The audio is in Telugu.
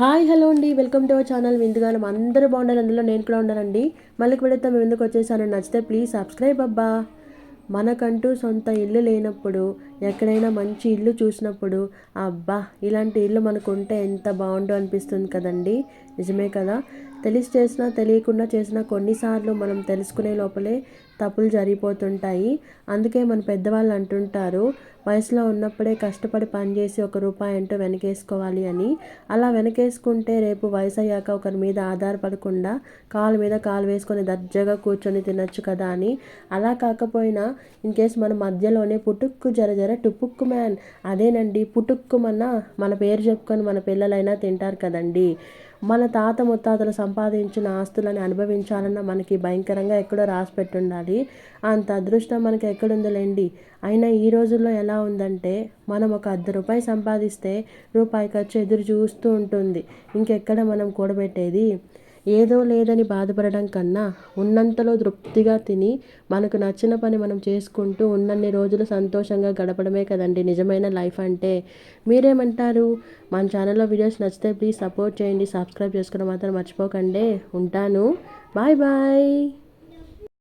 హాయ్ హలో అండి. Welcome to our channel. విందుగానం. అందరూ బాగుండాలి. అందులో నేను కూడా ఉన్నానండి మళ్ళీ పెడితే మేము ఎందుకు వచ్చేసాను. నచ్చితే ప్లీజ్ సబ్స్క్రైబ్ అబ్బా. మనకంటూ సొంత ఇల్లు లేనప్పుడు ఎక్కడైనా మంచి ఇల్లు చూసినప్పుడు అబ్బా ఇలాంటి ఇల్లు మనకు ఉంటే ఎంత బాగుండు అనిపిస్తుంది కదండి. నిజమే కదా? తెలిసి చేసినా తెలియకుండా చేసినా కొన్నిసార్లు మనం తెలుసుకునే లోపలే తప్పులు జరిగిపోతుంటాయి. అందుకే మన పెద్దవాళ్ళు అంటుంటారు వయసులో ఉన్నప్పుడే కష్టపడి పనిచేసి ఒక రూపాయి అంటూ వెనకేసుకోవాలి అని. అలా వెనకేసుకుంటే రేపు వయసు అయ్యాక ఒకరి మీద ఆధారపడకుండా కాలు మీద కాలు వేసుకొని దర్జాగా కూర్చొని తినచ్చు కదా అని. అలా కాకపోయినా ఇన్ కేస్ మన మధ్యలోనే పుట్టుక్కు జర జర టుపుక్కు మ్యాన్. అదేనండి పుట్టుక్కుమన్న మన పేరు చెప్పుకొని మన పిల్లలైనా తింటారు కదండి. మన తాత ముత్తాతలు సంపాదించిన ఆస్తులను అనుభవించాలన్న మనకి భయంకరంగా ఎక్కడో రాసి పెట్టుండాలి. అంత అదృష్టం మనకి ఎక్కడుందిలేండి? అయినా ఈ రోజుల్లో ఎలా ఉందంటే మనం ఒక అర్ధ రూపాయి సంపాదిస్తే రూపాయి ఖర్చు ఎదురు చూస్తూ ఉంటుంది. ఇంకెక్కడ మనం కూడబెట్టేది? ఏదో లేదని బాధపడడం కన్నా ఉన్నంతలో తృప్తిగా తిని మనకు నచ్చిన పని మనం చేసుకుంటూ ఉన్నన్ని రోజులు సంతోషంగా గడపడమే కదండి నిజమైన లైఫ్ అంటే. మీరేమంటారు? మన ఛానల్లో వీడియోస్ నచ్చితే ప్లీజ్ సపోర్ట్ చేయండి సబ్స్క్రైబ్ చేసుకోవడం మాత్రం మర్చిపోకండి. ఉంటాను. Bye bye.